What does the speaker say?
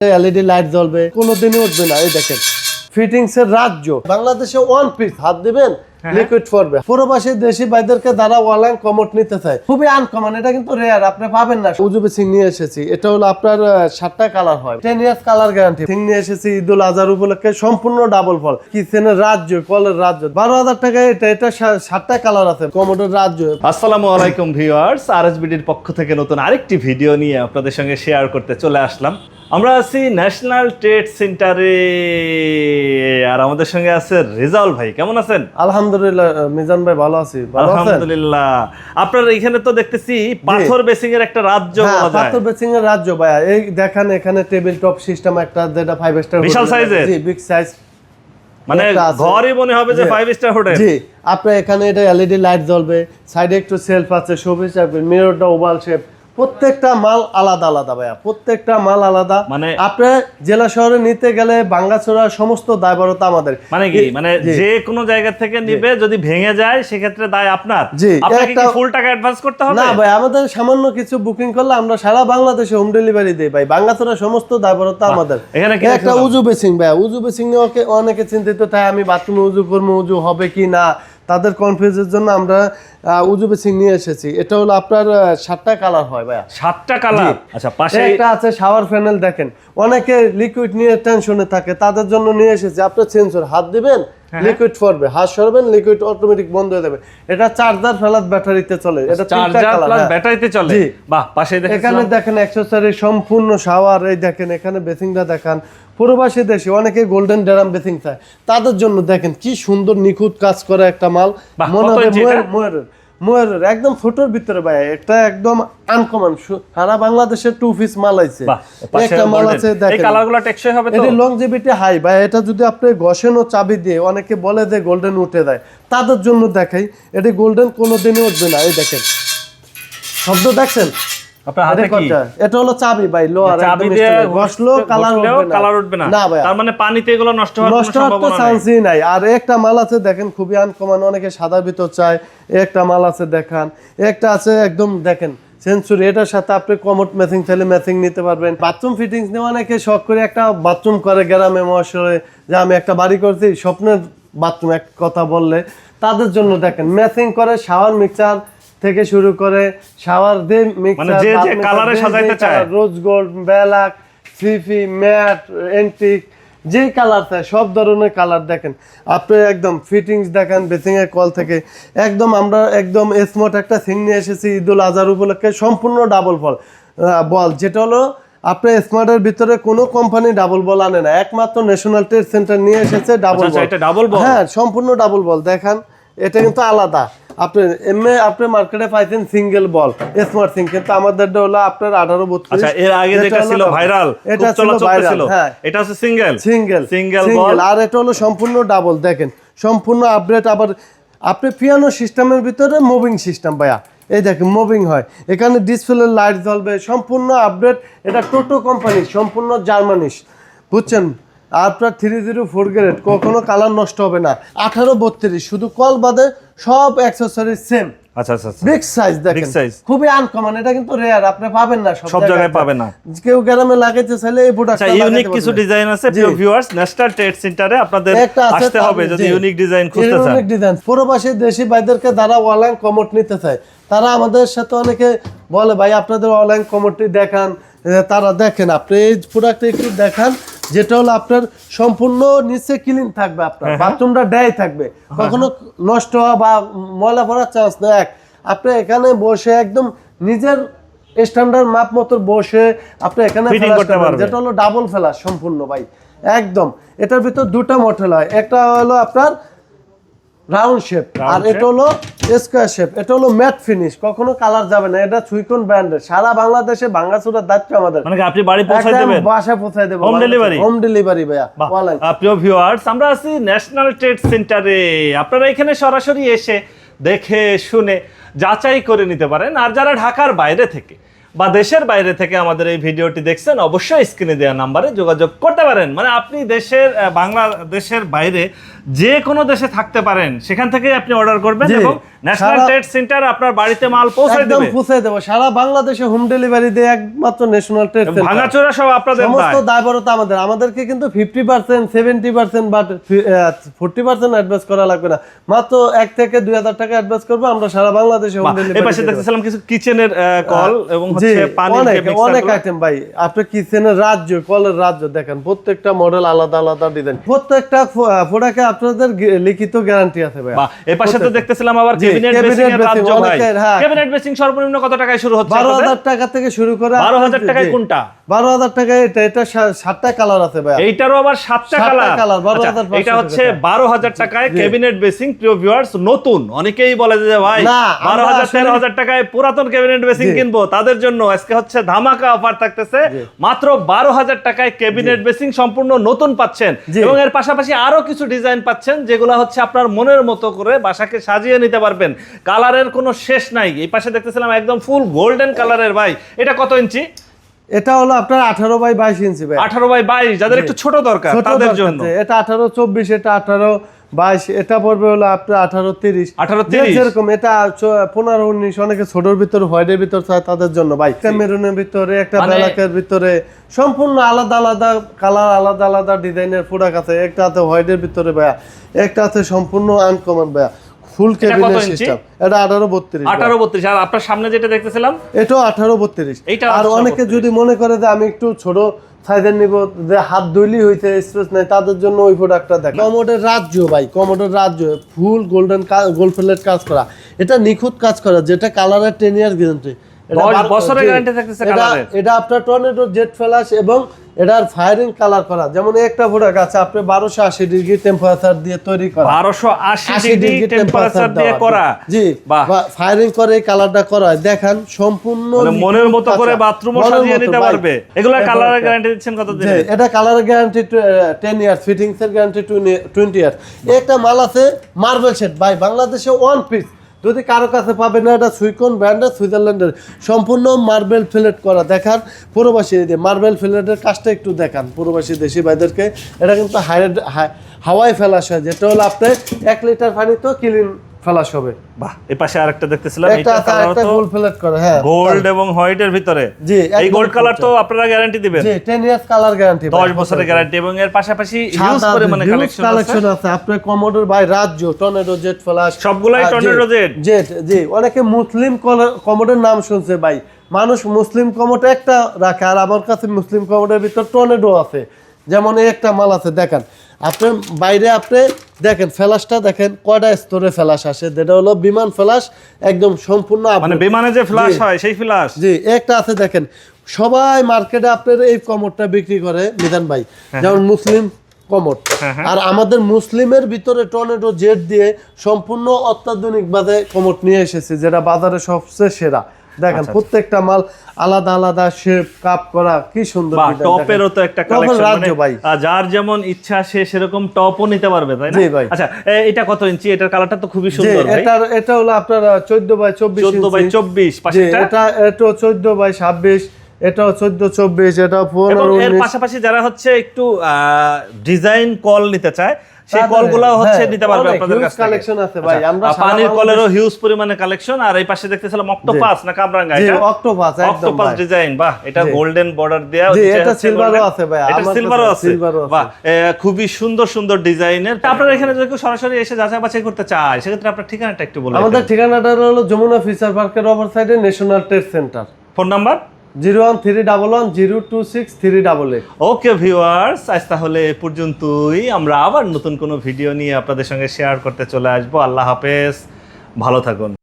LED light জ্বলবে, কোনোদিনই উঠবে না। এই দেখেন ফিটিংসের রাজ্য। বাংলাদেশে ওয়ান পিস হাত দিবেন লিকুইড পড়বে। প্রবাসী দেশি ভাইদেরকে দ্বারা কমোট নিতে চায় খুবই আনকমন এটা কিন্তু রেয়ার আপনি পাবেন না। নিয়ে এসেছি এটা হলো আপনার সাতটা কালার হয়। টেন ইয়ার্স কালার গ্যারান্টি সিং নিয়ে এসেছি ঈদুল আজহার উপলক্ষে সম্পূর্ণ ডাবল ফল কিচেনের রাজ্য কলের রাজ্য। বারো হাজার টাকা এটা এটা সাতটা কালার আছে কমোডের রাজ্য। আসসালামু আলাইকুম ভিউয়ার্স আরএসবিডির পক্ষ থেকে নতুন আরেকটি ভিডিও নিয়ে আপনাদের সঙ্গে শেয়ার করতে চলে আসলাম। আমরা আছি ন্যাশনাল ট্রেড সেন্টারে আর আমাদের সঙ্গে আছে রেজাউল ভাই কেমন আছেন? আলহামদুলিল্লাহ মিজান ভাই ভালো আছি। আলহামদুলিল্লাহ। আপনার এখানে তো দেখতেছি পাথর বেসিং এর একটা রাজ্য হ্যাঁ বলা যায়। পাথর বেচিং এর রাজ্য এই দেখেন এখানে টেবিল টপ সিস্টেম একটা যেটা ফাইভ স্টার বিশাল size-এর? জি বিগ সাইজ মানে। ঘরই মনে হবে যে ফাইভ স্টার হোটেল জি আপনার এখানে এটা এলইডি লাইট জ্বলবে সাইডে একটু সেলফ আছে শোপিস আছে মিররটা ওভাল শেপ প্রত্যেকটা মাল আলাদা আলাদা ভাইয়া প্রত্যেকটা মাল আলাদা। মানে- আপনি জেলা শহরে নিতে গেলে বাঙ্গাচোরা সমস্ত দায়বরতা আমাদের। মানে কি? মানে যে কোনো জায়গা থেকে নিবে যদি ভেঙে যায় সেক্ষেত্রে দায় আপনার। জি, আপনাকে ফুল টাকা অ্যাডভান্স করতে হবে? না ভাই আমাদের সামান্য কিছু বুকিং করলে আমরা সারা বাংলাদেশে হোম ডেলিভারি দিই ভাই। বাঙ্গাচোরা সমস্ত দায়বরতা আমাদের। এখানে একটা? উজু বেসিং ভাই উজু বেসিং নিয়ে অনেকে চিন্তিত তাই আমি বাথরুমে উজু করব উজু হবে কি না? তাদের কনফিউজের জন্য আমরা উজু বেসিং নিয়ে এসেছি। এটা হলো আপনার সাতটা কালার হয় ভাইয়া। সাতটা কালার আচ্ছা পাশে একটা আছে শাওয়ার প্যানেল দেখেন। অনেকে লিকুইড নিয়ে টেনশনে থাকে তাদের জন্য নিয়ে এসেছি। আপনার সেন্সর হাত দিবেন লিকুইড পড়বে হাত সরবেন লিকুইড অটোমেটিক বন্ধ হয়ে যাবে। এটা চার্জার ফেলাত ব্যাটারিতে চলে। এটা চার্জার প্লাস ব্যাটারিতে চলে? জি। বাহ পাশে দেখেন এখানে দেখেন দেখেন অ্যাক্সেসরি সম্পূর্ণ শাওয়ার এই দেখেন এখানে বেসিংটা দেখান। প্রবাসী দেশে অনেকে গোল্ডেন ড্রাম বেসিং চায় তাদের জন্য দেখেন কি সুন্দর নিখুঁত কাজ করে একটা মাল। মনে হয় ময়ের ময়ূর? ময়ূরের একদম ফুটোর ভিতরে ভাই এটা একদম আনকমন সারা বাংলাদেশের টু পিস মাল আছে একটা মাল আছে দেখেন। এই কালারগুলো টেকসই হবে তো? এটা লংজিভিটি হাই ভাই এটা যদি আপনি ঘষেন ও চাবি দিয়ে অনেকে বলে যে গোল্ডেন উঠে দেয় তাদের জন্য দেখাই এটা গোল্ডেন কোনোদিনই উঠবে না এই দেখেন। শব্দ দেখছেন? আপনার হাতে কি? এটা হলো চাবি ভাই লোহার চাবি দিয়ে steel। কালার উঠবে না। কালার উঠবে না। না তার মানে পানিতে এগুলো নষ্ট হওয়ার নষ্ট হওয়ার তো সম্ভাবনা নেই চান্সই নাই। আর একটা মাল আছে দেখেন খুবই আনকমন অনেকে সাদা ভিতর চায়। একটা মাল আছে দেখান। একটা আছে একদম দেখেন সেঞ্চুরি এটার সাথে আপনি কমোট ম্যাচিং চাইলে ম্যাচিং নিতে পারবেন। বাথরুম ফিটিংস নিয়ে অনেকে শখ করে একটা বাথরুম করে গ্রামে মহাশয়ে যে আমি একটা বাড়ি করছি স্বপ্নের বাথরুম এক কথা বললে। তাদের জন্য দেখেন ম্যাচিং করে শাওয়ার মিক্সার থেকে শুরু করে শাওয়ার দিয়ে মানে যে যে এ সাজাইতে চায়। রোজ গোল্ড ব্যালাক সিফি ম্যাট এন্টিক যে কালার চাই সব ধরনের কালার দেখেন। আপনি একদম ফিটিংস দেখেন বেসিং এর কল থেকে। একদম আমরা একদম স্মার্ট একটা সিং নিয়ে এসেছি ঈদুল আজহার উপলক্ষে সম্পূর্ণ ডাবল ফল বল যেটা হলো আপনি স্মার্টের ভিতরে কোনো কোম্পানি ডাবল বল আনে না। একমাত্র ন্যাশনাল ট্রেড সেন্টার নিয়ে এসেছে ডাবল বল এটা double হ্যাঁ সম্পূর্ণ ডাবল বল দেখান এটা কিন্তু আলাদা। আপনি এমনি আপনি মার্কেটে পাইছেন সিঙ্গেল বল স্মার্ট সিং কিন্তু আমাদেরটা হলো আপনার আঠারো বত্রিশ আচ্ছা এর আগে যেটা ছিল ভাইরাল এটা ছিল ভাইরাল হ্যাঁ। এটা হচ্ছে সিঙ্গেল সিঙ্গেল সিঙ্গেল বল আর এটা হলো সম্পূর্ণ ডাবল দেখেন। সম্পূর্ণ আপডেট আবার আপনি পিয়ানো সিস্টেমের ভিতরে মুভিং সিস্টেম ভাইয়া। এই দেখেন মুভিং হয়। এখানে ডিসপ্লে লাইট জ্বলবে সম্পূর্ণ আপডেট এটা টোটো কোম্পানি সম্পূর্ণ জার্মানিস বুঝছেন? আপনার থ্রি জিরো ফোর গ্রেড কখনো কালার নষ্ট হবে না। আঠারো বত্রিশ শুধু কল বাদে সব অ্যাক্সেসরিজ সেম আচ্ছা আচ্ছা আচ্ছা। বিগ সাইজ দেখেন। খুবই আনকমন এটা কিন্তু রেয়ার আপনি পাবেন না সব জায়গায় পাবেন না। কেউ গ্রামে লাগাইতে চাইলে এই প্রোডাক্ট আচ্ছা ইউনিক কিছু ডিজাইন আছে প্রিয় ভিউয়ার্স ন্যাশনাল ট্রেড সেন্টারে আপনাদের একটা আছে আসতে হবে যদি ইউনিক ডিজাইন খুঁজতে চান। ইউনিক ডিজাইন প্রবাসী দেশি ভাইদেরকে যারা অনলাইন কমোট নিতে চায়। তারা আমাদের সাথে অনেকে বলে ভাই আপনাদের অনলাইন কমোটটি দেখান। তারা দেখেন আপনি এই প্রোডাক্টটা একটু দেখান যেটা হলো আপনার সম্পূর্ণ নিচে ক্লিন থাকবে আপনার হ্যাঁ, বাথরুমটা ড্রাই থাকবে। কখনো নষ্ট হওয়া বা ময়লা পড়ার চান্স না এক। আপনি এখানে বসে একদম নিজের স্ট্যান্ডার্ড মাপ মতো বসে আপনি এখানে। যেটা হলো ডাবল ফেলা সম্পূর্ণ ভাই একদম। এটার ভিতর দুটা মডেল হয়। একটা হলো আপনার রাউন্ড শেপ আর এটা হলো স্কোয়ার শেপ এটা হলো ম্যাট ফিনিশ কখনো কালার যাবে না। এটা সুইকন ব্র্যান্ডের সারা বাংলাদেশে ভাঙ্গাচুরার দায়িত্ব আমাদের। মানে আপনি বাড়ি পৌঁছায় দেবেন? বাসায় পৌঁছায় দেবো। Home delivery? হোম ডেলিভারি ভাইয়া। প্রিয় ভিউয়ার্স আমরা আছি ন্যাশনাল ট্রেড সেন্টারে আপনারা এখানে সরাসরি এসে দেখে শুনে যাচাই করে নিতে পারেন। আর যারা ঢাকার বাইরে থেকে বা দেশের বাইরে থেকে আমাদের এই ভিডিওটি দেখছেন অবশ্যই স্ক্রিনে দেওয়া নাম্বারে যোগাযোগ করতে পারেন। মানে আপনি দেশের বাংলাদেশের বাইরে যে কোনো দেশে থাকতে পারেন সেখান থেকে আপনি অর্ডার করবেন এবং ন্যাশনাল ট্রেড সেন্টার আপনার বাড়িতে মাল পৌঁছে দেবে। একদম পৌঁছে দেবো। সারা বাংলাদেশে হোম ডেলিভারি দিয়ে একমাত্র ন্যাশনাল ট্রেড সেন্টার ভাঙাচোরা সব আপনাদের সমস্ত দায়। দায়বরতা আমাদের। আমাদেরকে কিন্তু ফিফটি পার্সেন্ট সেভেন্টি পার্সেন্ট বা ফোর্টি পার্সেন্ট অ্যাডভান্স করা লাগবে না। মাত্র এক থেকে দুই হাজার টাকা অ্যাডভান্স করব আমরা সারা বাংলাদেশে হোম বাহ, এই পাশে দেখতেছিলাম কিছু কিচেনের কল এবং হচ্ছে পানির অনেক অনেক আইটেম ভাই। আপনি কিচেনের রাজ্য কলের রাজ্য দেখেন প্রত্যেকটা মডেল আলাদা আলাদা ডিজাইন প্রত্যেকটা প্রোডাক্টে আপনাদের লিখিত গ্যারান্টি আছে ভাই এই পাশে তো দেখতেছিলাম আবার ক্যাবিনেট বেসিং এর রাজ্য ভাই। ক্যাবিনেট বেসিং সর্বনিম্ন কত টাকায় শুরু হচ্ছে বারো আপনাদের? হাজার টাকা থেকে শুরু করে 12,000 টাকায় কোনটা? বারো হাজার টাকায় এটা এটা সাতটা কালার আছে ভাই এইটারও আবার সাতটা সাতটা কালার colour, 12,500 এটা হচ্ছে বারো হাজার টাকায় ক্যাবিনেট বেসিং প্রিয় ভিউয়ার্স নতুন। অনেকেই বলে যে ভাই বারো হাজার তেরো হাজার টাকায় পুরাতন ক্যাবিনেট বেসিং কিনবো। তাদের জন্য আজকে হচ্ছে ধামাকা অফার থাকতেছে। মাত্র বারো হাজার টাকায় ক্যাবিনেট বেসিং সম্পূর্ণ নতুন পাচ্ছেন। এবং এর পাশাপাশি আরও কিছু ডিজাইন পাচ্ছেন যেগুলো হচ্ছে আপনার মনের মতো করে বাসাকে সাজিয়ে নিতে পারবেন। কালারের কোনো শেষ নাই। এই পাশে দেখতেছিলাম একদম ফুল গোল্ডেন কালারের ভাই। এটা কত ইঞ্চি? এটা হলো আপনার আঠারো বাই বাইশ ইঞ্চি ভাই আঠারো বাই বাইশ যাদের একটু ছোট দরকার তাদের জন্য। এটা আঠারো চব্বিশ এটা আঠারো বাইশ এটা পড়বে হলো আপনার আঠারো তিরিশ। 18 যে 30 যেরকম এটা পনেরো উনিশ অনেকে ছোটর ভিতরে হোয়াইটের ভিতর চায় তাদের জন্য। ভাই একটা মেরুনের ভিতরে একটা মানে- ব্ল্যাকের ভিতরে সম্পূর্ণ আলাদা আলাদা কালার আলাদা আলাদা ডিজাইনের প্রোডাক্ট আছে। একটা আছে হোয়াইটের ভিতরে ভাইয়া। একটা আছে সম্পূর্ণ আনকমন ভাইয়া। ফুল কেবিনের সিস্টেম। এটা আঠারো বত্রিশ আঠারো বত্রিশ। আর আপনার সামনে যেটা দেখতেছিলাম এটাও আঠারো বত্রিশ। এইটা আর অনেকে যদি মনে করে যে আমি একটু ছোট সাইজের নিব যে হাত ধুইলি হইছে স্পেস নাই তাদের জন্য ওই প্রোডাক্টটা দেখ কমোডের রাজ্য ভাই কমোডের রাজ্য ফুল গোল্ডেন গোল্ড প্লেট কাজ করা। এটা নিখুঁত কাজ করা যেটা কালারের টেন ইয়ার গ্যারান্টি বছরের থাকতেছে। এটা আপনার টর্নেডো জেট ফ্ল্যাশ এবং এটার ফায়ারিং কালার করা। যেমন একটা প্রোডাক্ট আছে আপনি বারোশো আশি ডিগ্রি টেম্পারেচার দিয়ে তৈরি করা। বারোশো আশি ডিগ্রি টেম্পারেচার দিয়ে করা। জি ফায়ারিং করে এই কালারটা করা। দেখেন সম্পূর্ণ মানে মনের মতো করে কাঁচা। বাথরুমও সাজিয়ে নিতে পারবে। এগুলো কালারের গ্যারান্টি দিচ্ছেন কত দিনে? এটা colour guarantee ten years fittings এর গ্যারান্টি টোয়েন্টি ইয়ার্স একটা মাল আছে মার্বেল সেট ভাই বাংলাদেশে ওয়ান পিস যদি কারও কাছে পাবেন না, এটা সুইকন ব্র্যান্ডের সুইজারল্যান্ডের। সম্পূর্ণ মার্বেল ফিলেট করা। দেখান পুরোবাসী মার্বেল ফিলেটের কাজটা একটু দেখান পুরোবাসী দেশি ভাইদেরকে। এটা কিন্তু হাইড হাওয়ায় ফেলা হয় যেটা হলো আপনি এক লিটার পানি তো ক্লিন ফেলাস হবে। বাহ এই পাশে আরেকটা দেখতেছিলাম এটা একটা তো গোল ফিলেট করা হ্যাঁ। গোল্ড এবং হোয়াইটের ভিতরে। জি, এই গোল্ড কালার তো আপনারা গ্যারান্টি দিবেন। জি টেন ইয়ার্স কালার গ্যারান্টি দশ বছরের গ্যারান্টি এবং এর পাশাপাশি হিউজ পরিমাণে কালেকশন আছে কালেকশন আছে। আপনার কমোডোর রাজ্য টর্নেডো জেট ফ্লাশ সবগুলাই Tornado Jet? জেট জি অনেকে মুসলিম কমোডের নাম শুনছে ভাই। মানুষ মুসলিম কমোড একটা রাখে আর আমার কাছে মুসলিম কমোডের ভিতর টর্নেডো আছে। যেমন এই একটা মাল আছে দেখেন। আপনি বাইরে আপনি দেখেন ফ্ল্যাশটা দেখেন কয়টা স্তরে ফ্ল্যাশ আসে? যেটা হলো বিমান ফ্ল্যাশ একদম সম্পূর্ণ মানে বিমানে যে ফ্ল্যাশ হয় সেই ফ্ল্যাশ জি একটা আছে দেখেন সবাই মার্কেটে আপনার এই কমরটা বিক্রি করে মিজান ভাই। যেমন মুসলিম কমর। হ্যাঁ, হ্যাঁ। আর আমাদের মুসলিমের ভিতরে টর্নেডো জেট দিয়ে সম্পূর্ণ অত্যাধুনিক বাদে কমর নিয়ে এসেছে যেটা বাজারে সবচেয়ে সেরা। দেখেন আচ্ছা, প্রত্যেকটা মাল আলাদা আলাদা শেপ কাপ করা কি সুন্দর টপেরও তো একটা কালেকশন রাজ্য ভাই। যার যেমন ইচ্ছা সে সেরকম টপও নিতে পারবে তাই না? ভাই। আচ্ছা এটা কত ইঞ্চি এটার কালারটা তো খুবই সুন্দর ভাই। এটার এটা হলো আপনার চোদ্দ বাই চব্বিশ 14 বাই 24 জি পাশেরটা? এটা এটা চোদ্দ বাই ছাব্বিশ এটাও চোদ্দ চব্বিশ এটা পনেরো এর পাশাপাশি যারা হচ্ছে একটু ডিজাইন কল নিতে চায় সেই কলগুলো হচ্ছে হ্যাঁ, নিতে পারবে আপনাদের কাছ collection আছে ভাই। আচ্ছা, আমরা পানির কলেরও হিউজ পরিমাণে কালেকশন আর এই পাশে দেখতেছিলাম অক্টোপাস না কামরাঙ্গা এটা? octopus, একদম অক্টোপাস ডিজাইন বাহ এটা গোল্ডেন বর্ডার দেয়া জি, এটা হচ্ছে silver ও golden। আছে ভাই, এটা সিলভারও আছে। বাহ খুবই সুন্দর সুন্দর ডিজাইনের আপনারা এখানে যদি সরাসরি এসে যাচাই বাছাই করতে চায় সেক্ষেত্রে আপনার ঠিকানাটা একটু বলুন আমাদের ঠিকানাটা হলো যমুনা ফিচার পার্কের অপর সাইডে national trade centre phone number? Zero one three double one zero two six three double eight. Okay viewers, আজ তাহলে এ পর্যন্তই। আমরা আবার নতুন কোনো ভিডিও নিয়ে আপনাদের সঙ্গে শেয়ার করতে চলে আসব। আল্লাহ হাফেজ। ভালো থাকুন।